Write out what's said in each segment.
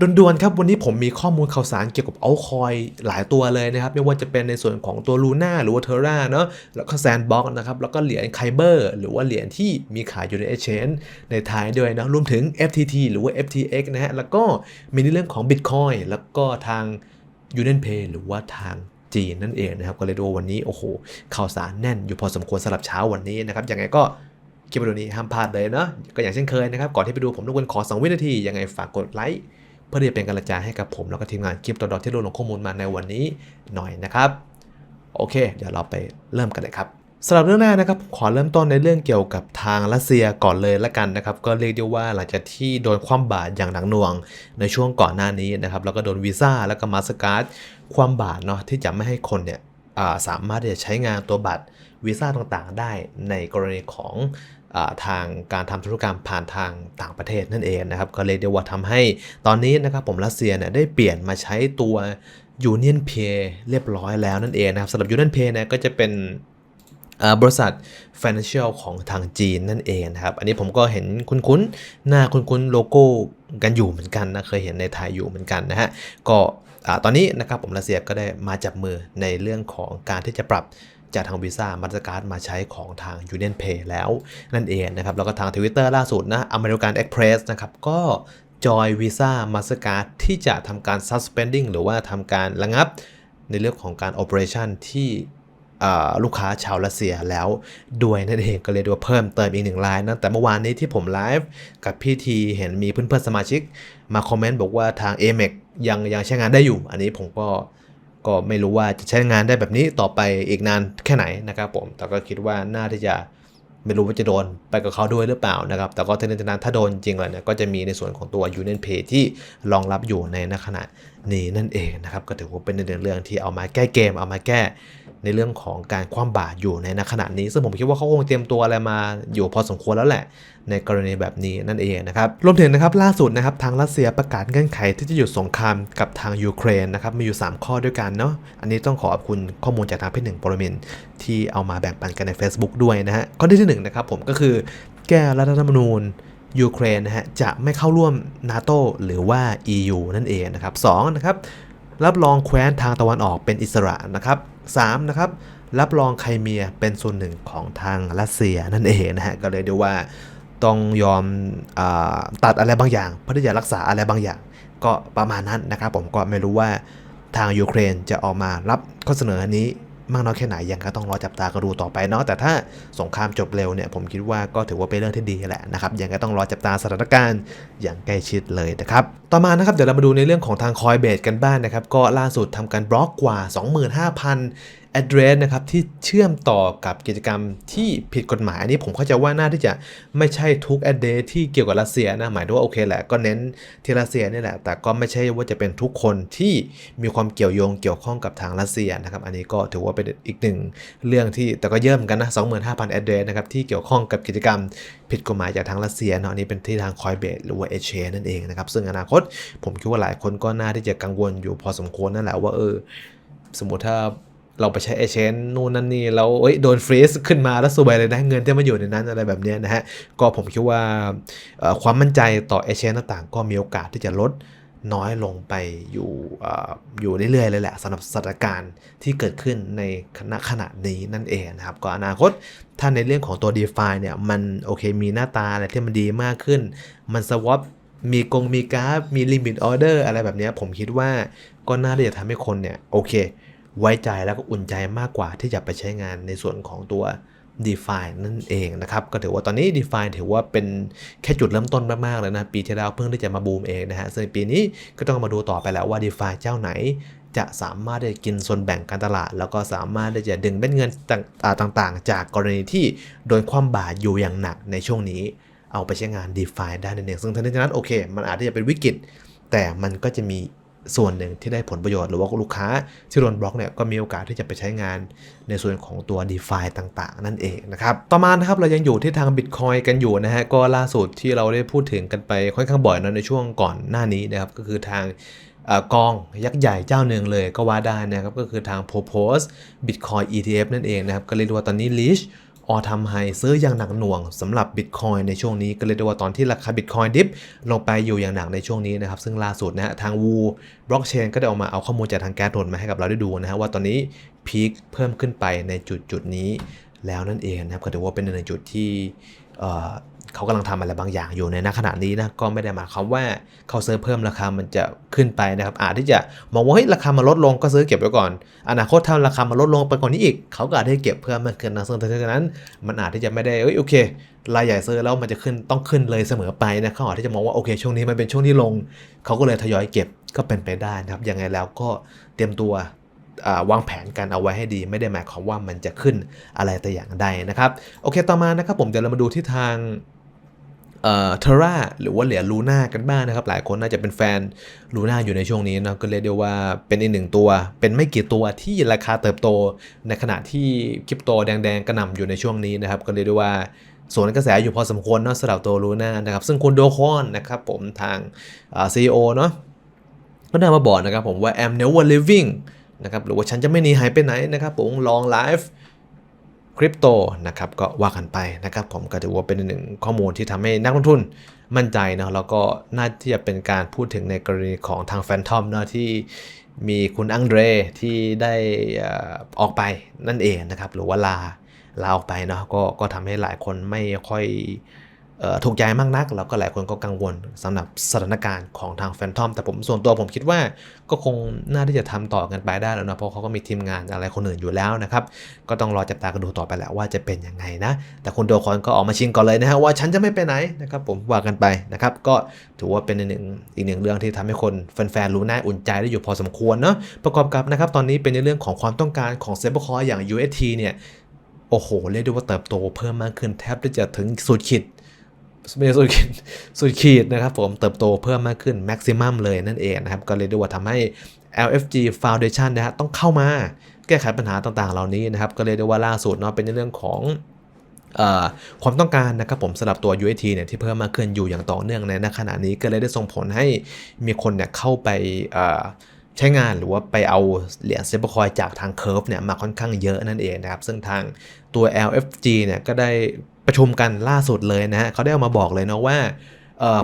ด่วนๆครับวันนี้ผมมีข้อมูลข่าวสารเกี่ยวกับเอาคอยหลายตัวเลยนะครับ ไม่ว่าจะเป็นในส่วนของตัวลูน่าหรือว่าเทอร่าเนาะแล้วก็แซนบ็อกนะครับ แล้วก็เหรียญไคเบอร์หรือว่าเหรียญที่มีขายอยู่ใน Exchange ในไทยด้วยนะรวมถึง FTT หรือว่า FTX นะฮะแล้วก็มีในเรื่องของ Bitcoin แล้วก็ทาง Union Pay หรือว่าทางจีนนั่นเองนะครับก็เลยดูวันนี้โอ้โหข่าวสารแน่นอยู่พอสมควรสำหรับเช้าวันนี้นะครับยังไงก็คลิปวิดีโอนี้ห้ามพลาดเลยเนาะก็อย่างเช่นเคยนะครับก่อนที่ไปดูผมรบกวนขอ 2 วินาทียังไงฝากกดไลค์ เพื่อที่จะเป็นกำลังใจให้กับผมแล้วก็ทีมงานคลิปต่อๆที่รวบรวมข้อมูลมาในวันนี้หน่อยนะครับ โอเค เดี๋ยวเราไปเริ่มกันเลยครับสำหรับเรื่องแรกนะครับขอเริ่มต้นในเรื่องเกี่ยวกับทางรัสเซียก่อนเลยละกันนะครับก็เรียกได้ว่าหลังจากที่โดนคว่ำบาตรอย่างหนักหน่วงในช่วงก่อนหน้านี้นะครับแล้วก็โดนวีซ่าแล้วก็มาสการ์ดคว่ำบาตรเนาะที่จะไม่ให้คนเนี่ยสามารถที่จะใช้งานตัวบัตรวีซ่าต่างๆ ได้ในกรณีของ ทางการทำธุรกรรมผ่านทางต่างประเทศนั่นเองนะครับ ก็เลยเดียวว่าทำให้ตอนนี้นะครับผมรัสเซียเนี่ยได้เปลี่ยนมาใช้ตัว Union Pay เรียบร้อยแล้วนั่นเองนะครับสำหรับ Union Pay เนี่ยก็จะเป็นบริษัท Financial ของทางจีนนั่นเองนะครับ อันนี้ผมก็เห็นคุ้นๆ หน้าคุ้นๆ โลโก้กันอยู่เหมือนกันนะ เคยเห็นในไทยอยู่เหมือนกันนะฮะ ก็ตอนนี้นะครับผมรัสเซียก็ได้มาจับมือในเรื่องของการที่จะปรับ จากทางวีซ่ามาสการ์ดมาใช้ของทาง Union Pay แล้วนั่นเองนะครับ แล้วก็ทาง Twitter ล่าสุดนะ American Express นะครับก็จอยวีซ่ามาสการ์ดที่จะทำการ suspending หรือว่าทำการระงับในเรื่องของการ operation ที่ลูกค้าชาวรัสเซียแล้วด้วยนั่นเองก็เลยดูเพิ่มเติมอีกหนึ่งรายนะแต่เมื่อวานนี้ที่ผมไลฟ์กับพี่ทีเห็นมีเพื่อนๆสมาชิก มาคอมเมนต์บอกว่าทาง a m e c ยังยังใช้งานได้อยู่ อันนี้ผมก็ ก็ไม่รู้ว่าจะใช้งานได้แบบนี้ต่อไปอีกนานแค่ไหนนะครับผม แต่ก็คิดว่าน่าที่จะไม่รู้ว่าจะโดนไปกับเขาด้วยหรือเปล่านะครับ แต่ก็ทั้งนี้ทั้งนั้นถ้าโดนจริงเลยเนี่ยก็จะมีในส่วนของตัว Union Pay ที่รองรับอยู่ในขณะ นี้นั่นเองนะครับ ก็ถือว่าเป็นในเรื่องที่เอามาแก้เกม เอามาแก้ในเรื่องของการคว่ำบาตรอยู่ในณขณะนี้ ซึ่งผมคิดว่าเขาคงเตรียมตัวอะไรมาอยู่พอสมควรแล้วแหละ ในกรณีแบบนี้นั่นเองนะครับ รวมถึงนะครับล่าสุดนะครับทางรัสเซียประกาศเงื่อนไขที่จะหยุดสงครามกับทางยูเครนนะครับมีอยู่ 3 ข้อด้วยกันเนาะอันนี้ต้องขอขอบคุณข้อมูลจากทางพี่หนึ่งปรมินที่เอามาแบ่งปันกันใน Facebook ด้วยนะฮะข้อที่หนึ่งนะครับผมก็คือแก้รัฐธรรมนูญ ยูเครนนะฮะจะไม่เข้าร่วมนาโตหรือว่า EU นั่นเองนะครับสองนะครับรับรองแคว้นทางตะวันออกเป็นอิสระนะครับสามนะครับรับรองไครเมียเป็นส่วนหนึ่งของทางรัสเซียนั่นเองนะฮะก็เลยเรียกว่าต้องยอมอตัดอะไรบางอย่างเพื่อที่จะรักษาอะไรบางอย่าง ก็ประมาณนั้นนะครับ ผมก็ไม่รู้ว่าทางยูเครนจะออกมารับข้อเสนออันนี้ มากน้อยแค่ไหนยังก็ต้องรอจับตากันดูต่อไปเนาะแต่ถ้าสงครามจบเร็วเนี่ยผมคิดว่าก็ถือว่าเป็นเรื่องที่ดีแหละนะครับยังก็ต้องรอจับตาสถานการณ์อย่างใกล้ชิดเลยนะครับต่อมานะครับเดี๋ยวเรามาดูในเรื่องของทางคอยเบสกันบ้างนะครับก็ล่าสุดทำการบล็อกกว่า 25,000 address นะครับที่เชื่อมต่อกับกิจกรรมที่ผิดกฎหมายอันนี้ผมเข้าใจว่าน่าที่จะไม่ใช่ทุก address ที่เกี่ยวกับรัสเซียนะหมายถึงว่าโอเคแหละก็เน้นที่รัสเซียนี่แหละ แต่ก็ไม่ใช่ว่าจะเป็นทุกคนที่มีความเกี่ยวโยงเกี่ยวข้องกับทางรัสเซียนะครับอันนี้ก็ถือว่าเป็นอีกหนึ่งเรื่องที่แต่ก็เยอะเหมือนกันนะ25,000 address นะครับที่เกี่ยวข้องกับกิจกรรมผิดกฎหมายจากทางรัสเซียเนาะอันนี้เป็นที่ทาง Coinbase หรือว่า Exchange นั่นเองนะครับซึ่งอนาคตผมคิดว่าหลายคนก็น่าที่จะกังวลอยู่พอสมควรนั่นแหละว่าเออสมมติถ้า เราไปใช้เอเชนนู่นนั่นนี่แล้วเอ้ยโดนฟรีซขึ้นมาแล้วสวยเลยนะเงินที่มันอยู่ในนั้นอะไรแบบนี้นะฮะก็ผมคิดว่าความมั่นใจต่อเอเชนต่างๆ ก็มีโอกาสที่จะลดน้อยลงไปอยู่ออยู่เรื่อยๆเลยแหละสำหรับสถานการณ์ที่เกิดขึ้นในขณะขณะนี้นั่นเองนะครับก็อนาคตถ้าในเรื่องของตัว d e f i เนี่ยมันโอเคมีหน้าตาอะไรที่มันดีมากขึ้น มันสวอปมีกงมีกราฟ มีลิมิตออเดอร์อะไรแบบนี้ผมคิดว่าก็น่าจะทำให้คนเนี่ยโอเค ไว้ใจแล้วก็อุ่นใจมากกว่าที่จะไปใช้งานในส่วนของตัว d e f i นั่นเองนะครับ ก็ถือว่าตอนนี้ d e f i ถือว่าเป็นแค่จุดเริ่มต้นมากๆเลยนะ ปีที่แล้วเพิ่งที่จะมาบูมเองนะฮะซึ่งปีนี้ก็ต้องมาดูต่อไปแล้วว่า d e f i เจ้าไหน จะสามารถได้กินส่วนแบ่งการตลาด แล้วก็สามารถได้จะดึงเม็ดเงินต่างๆ จากกรณีที่โดนความบาดอยู่อย่างหนักในช่วงนี้ เอาไปใช้งาน d e f i ได้นั่นเองซึ่งทั้งนี้ทั้งนั้นโอเค มันอาจจะเป็นวิกฤตแต่มันก็จะมี ส่วนหนึ่งที่ได้ผลประโยชน์ หรือว่าลูกค้าที่โดนบล็อกเนี่ยก็มีโอกาสที่จะไปใช้งานในส่วนของตัว d e f i ต่างๆ นั่นเองนะครับต่อมานะครับเรายังอยู่ที่ทาง Bitcoin กันอยู่นะฮะก็ล่าสุดที่เราได้พูดถึงกันไปค่อนข้างบ่อยนะในช่วงก่อนหน้านี้นะครับก็คือทางอกองยักษ์ใหญ่เจ้าหนึ่งเลยก็ว่าได้นะครับก็คือทาง Propose Bitcoin ETF นั่นเองนะครับก็เรียกว่าตอนนี้ Leash ออทำไฮซื้ออย่างหนักหน่วงสำหรับ Bitcoin ในช่วงนี้ก็เลยได้ว่าตอนที่ราคา Bitcoin ดิฟลงไปอยู่อย่างหนักในช่วงนี้นะครับ ซึ่งล่าสุดนะฮะทางวูบล็อกเชนก็ได้ออกมาเอาข้อมูลจากทางแก๊สโดนมาให้กับเราได้ดูนะฮะว่าตอนนี้พีคเพิ่มขึ้นไปในจุดจุดนี้แล้วนั่นเองนะครับก็ถือว่าเป็นหนึ่งจุดที่ เขากำลังทำอะไรบางอย่างอยู่ในณขณะนี้นะก็ไม่ได้หมายความว่าเขาซื้อเพิ่มราคามันจะขึ้นไปนะครับอาจที่จะมองว่าเฮ้ยราคามันลดลงก็ซื้อเก็บไว้ก่อน อนาคตถ้าราคามันลดลงไปกว่อนนี้อีก เขาก็อาจจะเก็บเพิ่มมากขึ้นนะซึ่งดังนั้น มันอาจที่จะไม่ได้เอ้ยโอเครายใหญ่ซื้อแล้วมันจะขึ้นต้องขึ้นเลยเสมอไปนะเขาอาจที่จะมองว่าโอเคช่วงนี้มันเป็นช่วงที่ลง เขาก็เลยทยอยเก็บก็เป็นไปได้นะครับยังไงแล้วก็เตรียมตัววางแผนการเอาไว้ให้ดี ไม่ได้หมายความว่ามันจะขึ้นอะไรแต่อย่างใดนะครับ โอเคต่อมานะครับผมเดี๋ยวเรามาดูที่ทาง เอ่อเทราหรือว่าเหรียญลูน่ากันบ้างนะครับ หลายคนน่าจะเป็นแฟนลูน่าอยู่ในช่วงนี้นะก็เรียกได้ว่าเป็นอีกหนึ่งตัว เป็นไม่กี่ตัวที่ราคาเติบโต ในขณะที่คริปโตแดงๆกระหน่ำอยู่ในช่วงนี้นะครับ ก็เรียกได้ว่าสวนกระแสอยู่พอสมควรเนาะสำหรับตัวลูน่านะครับ ซึ่งคุณโดคอนนะครับผมทางซีอีโอเนาะก็ได้มาบอกนะครับผมว่า I'm never living นะครับหรือว่าฉันจะไม่หนีหายไปไหนนะครับผม long life คริปโตนะครับก็ว่ากันไปนะครับผมก็ถือว่าเป็นหนึ่งข้อมูลที่ทำให้นักลงทุนมั่นใจนะแล้วก็น่าที่จะเป็นการพูดถึงในกรณีของทางแฟนทอมเนาะที่มีคุณอังเดรที่ได้อออกไปนั่นเองนะครับหรือว่าลาลาออกไปเนาะก็ก็ทำให้หลายคนไม่ค่อย ถูกใจมากนัก แล้วก็หลายคนก็กังวลสำหรับสถานการณ์ของทางแฟนทอมแต่ผมส่วนตัวผมคิดว่าก็คงน่าที่จะทำต่อกันไปได้แล้วนะเพราะเขาก็มีทีมงานอะไรคนอื่นอยู่แล้วนะครับ ก็ต้องรอจับตากันดูต่อไปแหละว่าจะเป็นยังไงนะ แต่คุณโดคอนก็ออกมาชิงก่อนเลยนะฮะว่าฉันจะไม่ไปไหนนะครับผมว่ากันไปนะครับ ก็ถือว่าเป็นอีกหนึ่งอีกหนึ่งเรื่องที่ทำให้คนแฟนๆรู้หน่าอุ่นใจได้อยู่พอสมควรเนาะประกอบกับนะครับตอนนี้เป็นในเรื่องของความต้องการของเซฟคอยอย่าง UST เนี่ยโอ้โหเรียกได้ว่าเติบโตเพิ่มมากขึ้นแทบจะถึงสุดขีด ไม่ใช่สุดขีดสุดขีดนะครับผมเติบโตเพิ่มมากขึ้นแม็กซิมัมเลยนั่นเองนะครับ ก็เลยดูว่าทำให้ LFG Foundation นะฮะต้องเข้ามาแก้ไขปัญหาต่างๆ เหล่านี้นะครับ ก็เลยได้ว่าล่าสุดเนาะเป็นในเรื่องของความต้องการนะครับผมสำหรับตัว UST เนี่ยที่เพิ่มมากขึ้นอยู่อย่างต่อเนื่องในขณะนี้ก็เลยได้ส่งผลให้มีคนเนี่ยเข้าไป ใช้งานหรือว่าไปเอาเหรียญเซฟคอยจากทาง Curve เนี่ยมาค่อนข้างเยอะนั่นเองนะครับ ซึ่งทางตัว LFG เนี่ยก็ได้ประชุมกันล่าสุดเลยนะฮะเขาได้เอามาบอกเลยเนาะว่า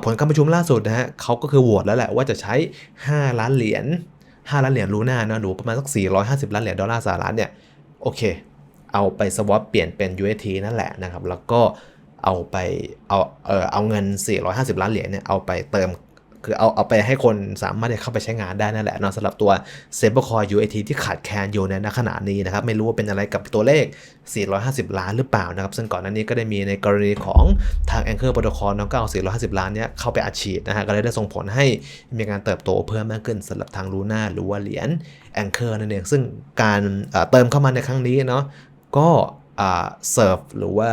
ผลการประชุมล่าสุดนะฮะเขาก็คือโหวตแล้วแหละว่าจะใช้ 5 ล้านเหรียญ5ล้านเหรียญลูน่านะหรือประมาณสัก 450 ล้านเหรียญดอลลาร์สหรัฐเนี่ยโอเค เอาไปสวอปเปลี่ยนเป็น UST นั่นแหละนะครับ แล้วก็เอาไปเอาเออเอาเงิน 450 ล้านเหรียญเนี่ยเอาไปเติม คือเอาเอาไปให้คนสามารถเข้าไปใช้งานได้นั่นแหละเนาะสำหรับตัว s a b e r c o i n UST ที่ขาดแคลนอยู่ในณขณะนี้นะครับ ไม่รู้ว่าเป็นอะไรกับตัวเลข 450 ล้านหรือเปล่านะครับ ซึ่งก่อนหน้านี้ก็ได้มีในกรณีของทาง Anchor Protocol น้องก็เอา 450 ล้านเนี้ยเข้าไปอัดฉีดนะฮะก็เลยได้ส่งผลให้มีการเติบโตเพิ่มมากขึ้นสำหรับทาง Luna หรือว่าเหรียญ Anchor นั่นเองซึ่งการเติมเข้ามาในครั้งนี้เนาะก็เสิร์ฟหรือว่า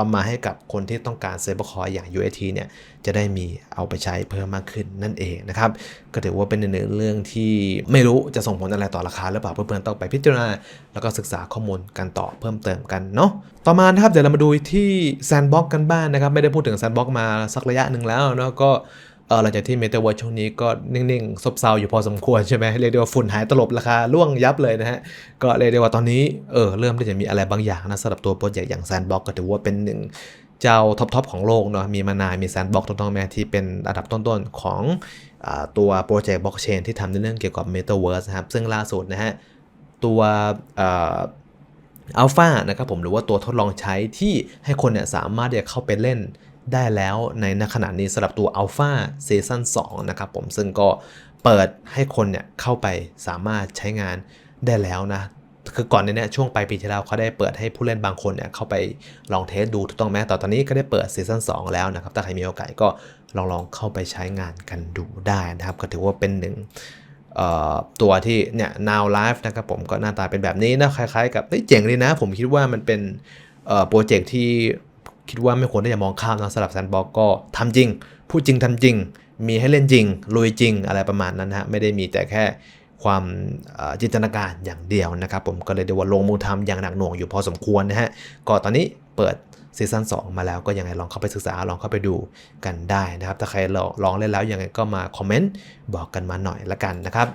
เอามาให้กับคนที่ต้องการเซฟคอยอย่าง UST เนี่ยจะได้มีเอาไปใช้เพิ่มมากขึ้นนั่นเองนะครับ ก็ถือว่าเป็นหนึ่งเรื่องที่ไม่รู้จะส่งผลอะไรต่อราคาหรือเปล่าเพื่อนๆต้องไปพิจารณา แล้วก็ศึกษาข้อมูลกันต่อเพิ่มเติมกันเนาะต่อมานะครับเดี๋ยวเรามาดูที่แซนบ็อกกันบ้างนะครับ ไม่ได้พูดถึงแซนบ็อกมาสักระยะหนึ่งแล้วเนาะก็ หลังจากที่เมตาเวิร์ช่วงนี้ก็นิ่งๆ ซบเซาอยู่พอสมควรใช่ไหมเรียกได้ว่าฝุ่นหายตลบราคาล่วงยับเลยนะฮะ ก็เรียกได้ว่าตอนนี้เออเริ่มที่จะมีอะไรบางอย่างนะสำหรับตัวโปรเจกต์อย่างแซนบ็อกก็ถือว่าเป็นหนึ่งเจ้าท็อปๆของโลกเนาะมีมานานมีแซนบ็อกต้องไหมที่เป็นอันดับต้นๆของอตัวโปรเจกต์บล็อกเชนที่ทำในเรื่องเกี่ยวกับ Metaverse นะครับซึ่งล่าสุดนะฮะตัวอัลฟานะครับผมหรือว่าตัวทดลองใช้ที่ให้คนเนี่ยสามารถที่จะเข้าไปเล่น ได้แล้วในขณะนี้สำหรับตัว Alpha Season 2 นะครับผมซึ่งก็เปิดให้คนเนี่ยเข้าไปสามารถใช้งานได้แล้วนะคือก่อนในเนี้ช่วงปลายปีที่แล้วเขาได้เปิดให้ผู้เล่นบางคนเนี่ยเข้าไปลองเทสดูถูกต้องไหมแต่ตอนนี้ก็ได้เปิดซีซั่น2แล้วนะครับ ถ้าใครมีโอกาสก็ลองลองเข้าไปใช้งานกันดูได้นะครับ ก็ถือว่าเป็นหนึ่งตัวที่เนี่ย now live นะครับผมก็หน้าตาเป็นแบบนี้นะคล้ายๆ กับเฮ้ยเจ๋งเลยนะ ผมคิดว่ามันเป็นโปรเจกต์ที่ คิดว่าไม่ควรที่จะมองข้ามนะสำหรับแซนบ็อกก็ทำจริง พูดจริงทำจริง มีให้เล่นจริง ลุยจริงอะไรประมาณนั้นนะฮะไม่ได้มีแต่แค่ความจินตนาการอย่างเดียวนะครับผมก็เลยเรียว่าลงมือทำอย่างหนักหน่วงอยู่พอสมควรนะฮะก็ตอนนี้เปิดซีซั่น2 มาแล้วก็ยังไงลองเข้าไปศึกษาลองเข้าไปดูกันได้นะครับ ถ้าใครลองเล่นแล้วยังไงก็มาคอมเมนต์บอกกันมาหน่อยละกันนะครับ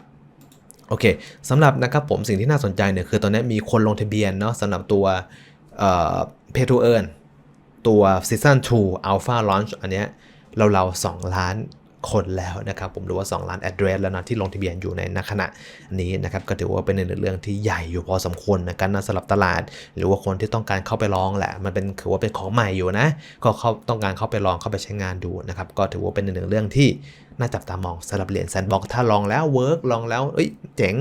โอเคสำหรับนะครับผมสิ่งที่น่าสนใจเนี่ยคือตอนนี้มีคนลงทะเบียนเนาะสำหรับตัวเอ่อ pay to earn ตัว season 2 alpha launch อันเนี้ยเราเราๆ2ล้านคนแล้วนะครับ ผมหรือว่า 2 ล้าน address แล้วนะ ที่ลงทะเบียนอยู่ในณขณะนี้นะครับ ก็ถือว่าเป็นหนึ่งในเรื่องที่ใหญ่อยู่พอสมควรนะกันนะสำหรับตลาด หรือว่าคนที่ต้องการเข้าไปลองแหละ มันเป็นถือว่าเป็นของใหม่อยู่นะ ก็เขาต้องการเข้าไปลองเข้าไปใช้งานดูนะครับ ก็ถือว่าเป็นหนึ่งในเรื่องที่ น่าจับตามองสำหรับเหรียญแซนบ็อกถ้าลองแล้วเวิร์กลองแล้วเอ้ยเจ๋ง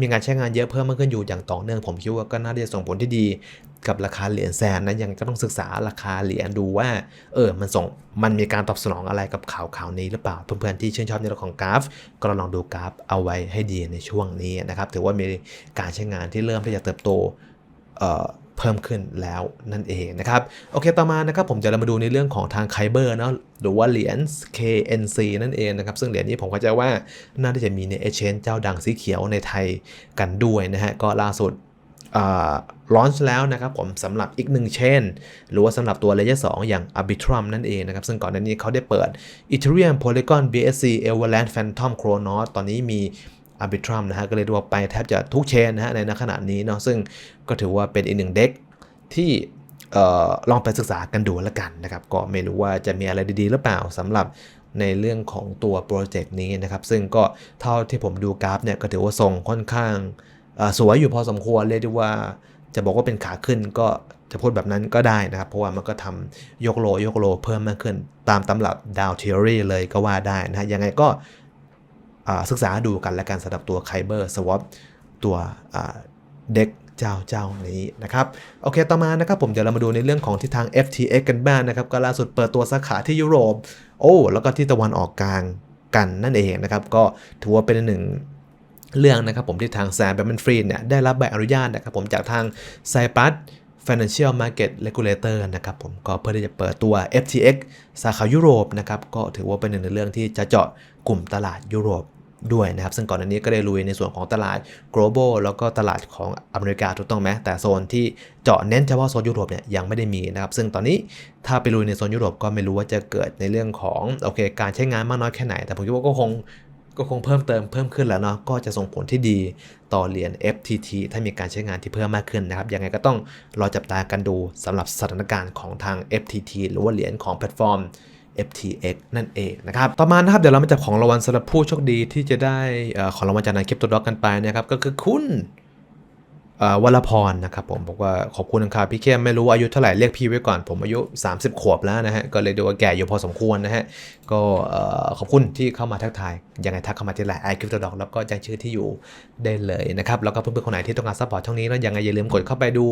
มีการใช้งานเยอะเพิ่มมากขึ้นอยู่อย่างต่อเนื่องผมคิดว่าก็น่าจะส่งผลที่ดีกับราคาเหรียญแซนนะยังก็ต้องศึกษาราคาเหรียญดูว่า เออ มันส่งมันมีการตอบสนองอะไรกับข่าวข่าวนี้หรือเปล่า เพื่อนๆที่ชื่นชอบในเรื่องของกราฟ ก็ลองดูกราฟเอาไว้ให้ดีในช่วงนี้นะครับถือว่ามีการใช้งานที่เริ่มที่จะเติบโต เพิ่มขึ้นแล้วนั่นเองนะครับ โอเคต่อมานะครับผมจะเรามาดูในเรื่องของทางไคเบอร์เนาะหรือว่าเหรียญ KNC นั่นเองนะครับ ซึ่งเหรียญนี้ผมก็จะว่าน่าจะมีใน Exchange เจ้าดังสีเขียวในไทยกันด้วยนะฮะ ก็ล่าสุดลอนช์แล้วนะครับผมสำหรับอีกหนึ่งเชนหรือว่าสำหรับตัวเลเยอร์2อย่าง Arbitrum นั่นเองนะครับ ซึ่งก่อนหน้านี้เขาได้เปิด Ethereum Polygon BSC Everland Phantom Chronos ตอนนี้มี Arbitrum นะฮะก็เลยดูว่าไปแทบจะทุกเชนนะฮะในณขณะนี้เนาะซึ่งก็ถือว่าเป็นอีกหนึ่งเด็กที่ลองไปศึกษากันดูแล้วกันนะครับ ก็ไม่รู้ว่าจะมีอะไรดีๆ หรือเปล่าสำหรับในเรื่องของตัวโปรเจกต์นี้นะครับ ซึ่งก็เท่าที่ผมดูกราฟเนี่ยก็ถือว่าทรงค่อนข้างสวยอยู่พอสมควรเรียกได้ว่าจะบอกว่าเป็นขาขึ้นก็จะพูดแบบนั้นก็ได้นะครับ เพราะว่ามันก็ทำยกโลยกโลเพิ่มมากขึ้นตามตำรับดาวเทอรี่เลยก็ว่าได้นะฮะยังไงก็ ศึกษาดูกันและกันสำหรับตัวไคเบอร์สวอปตัวเด็กเจ้าเจ้านี้นะครับ โอเคต่อมานะครับผมเดี๋ยวเรามาดูในเรื่องของที่ทาง FTX กันบ้างนะครับ ก็ล่าสุดเปิดตัวสาขาที่ยุโรป โอ้แล้วก็ที่ตะวันออกกลางกันนั่นเองนะครับ ก็ถือว่าเป็นหนึ่งเรื่องนะครับผมที่ทางแซมแบมเบนฟรีเนี่ยได้รับใบอนุญาตนะครับผมจากทางไซปัส Financial Market Regulator นะครับผมก็เพื่อที่จะเปิดตัว FTX สาขายุโรปนะครับก็ถือว่าเป็นหนึ่งในเรื่องที่จะเจาะกลุ่มตลาดยุโรป ด้วยนะครับ ซึ่งก่อนอันนี้ก็ได้ลุยในส่วนของตลาด global แล้วก็ตลาดของอเมริกาถูกต้องไหมแต่โซนที่เจาะเน้นเฉพาะโซนยุโรปเนี่ยยังไม่ได้มีนะครับ ซึ่งตอนนี้ถ้าไปลุยในโซนยุโรปก็ไม่รู้ว่าจะเกิดในเรื่องของโอเค การใช้งานมากน้อยแค่ไหน แต่ผมคิดว่าก็คงก็คงเพิ่มเติมเพิ่มขึ้นแล้วเนาะก็จะส่งผลที่ดีต่อเหรียญ FTT ถ้ามีการใช้งานที่เพิ่มมากขึ้นนะครับ ยังไงก็ต้องรอจับตากันดูสำหรับสถานการณ์ของทาง FTT หรือว่าเหรียญของแพลตฟอร์ม FTX นั่นเองนะครับ ต่อมานะครับเดี๋ยวเรามาจับของรางวัลสำหรับผู้โชคดีที่จะได้ของรางวัลจากนายคริปโตด็อกกันไปนะครับก็คือคุณ วรพรนะครับผมบอกว่าขอบคุณนะครับพี่เข้มไม่รู้อายุเท่าไหร่เรียกพี่ไว้ก่อน ผมอายุ 30 ขวบแล้วนะฮะก็เลยดูว่าแก่อยู่พอสมควรนะฮะก็ขอบคุณที่เข้ามาทักทายยังไงทักเข้ามาที่ไลน์ไอคริปโตดอกแล้วก็แจ้งชื่อที่อยู่ได้เลยนะครับแล้วก็เพื่อนๆคนไหนที่ต้องการซัพพอร์ตช่องนี้แล้วยังไงอย่าลืมกดเข้าไปดู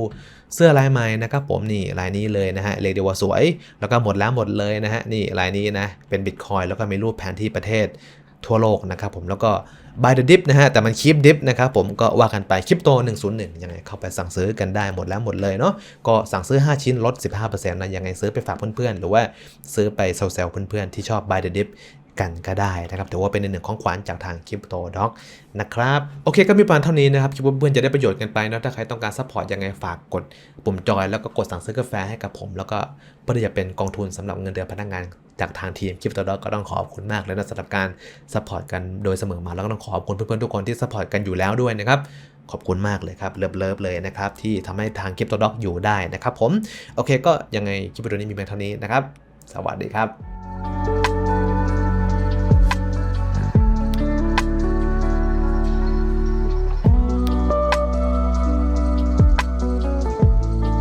เสื้อลายใหม่นะครับผมนี่ลายนี้เลยนะฮะเรียกได้ว่าสวย แล้วก็หมดแล้วหมดเลยนะฮะนี่ลายนี้นะเป็นบิตคอยแล้วก็มีรูปแผนที่ประเทศ ทั่วโลกนะครับผมแล้วก็ buy the dip นะฮะแต่มันคลิปดิฟนะครับผมก็ว่ากันไปคลิปโต 101 ยังไงเข้าไปสั่งซื้อกันได้หมดแล้วหมดเลยเนาะก็สั่งซื้อ 5 ชิ้นลด 15%นะยังไงซื้อไปฝากเพื่อนๆ หรือว่าซื้อไปเซลล์เพื่อนๆ ที่ชอบ buy the dip กันก็ได้นะครับถือว่าเป็นหนึ่งของขวัญจากทางคริปโตด็อกนะครับโอเคก็มีประมาณเท่านี้นะครับคิดว่าเพื่อนจะได้ประโยชน์กันไปนะถ้าใครต้องการซัพพอร์ตยังไงฝากกดปุ่มจอยแล้วก็กดสั่งซื้อกาแฟให้กับผม แล้วก็เพื่อที่จะเป็นกองทุนสำหรับเงินเดือนพนักงานจากทางทีมคริปโตด็อกก็ต้องขอบคุณมากเลยนะสำหรับการซัพพอร์ตกันโดยเสมอมาแล้วก็ต้องขอบคุณเพื่อนๆทุกคนที่ซัพพอร์ตกันอยู่แล้วด้วยนะครับขอบคุณมากเลยครับเลิฟๆเลยนะครับที่ทำให้ทางคริปโตด็อกอยู่ได้นะครับผมโอเคก็ยังไงคลิปวิดีโอนี้มีเพียงเท่านี้นะครับสวัสดีครับ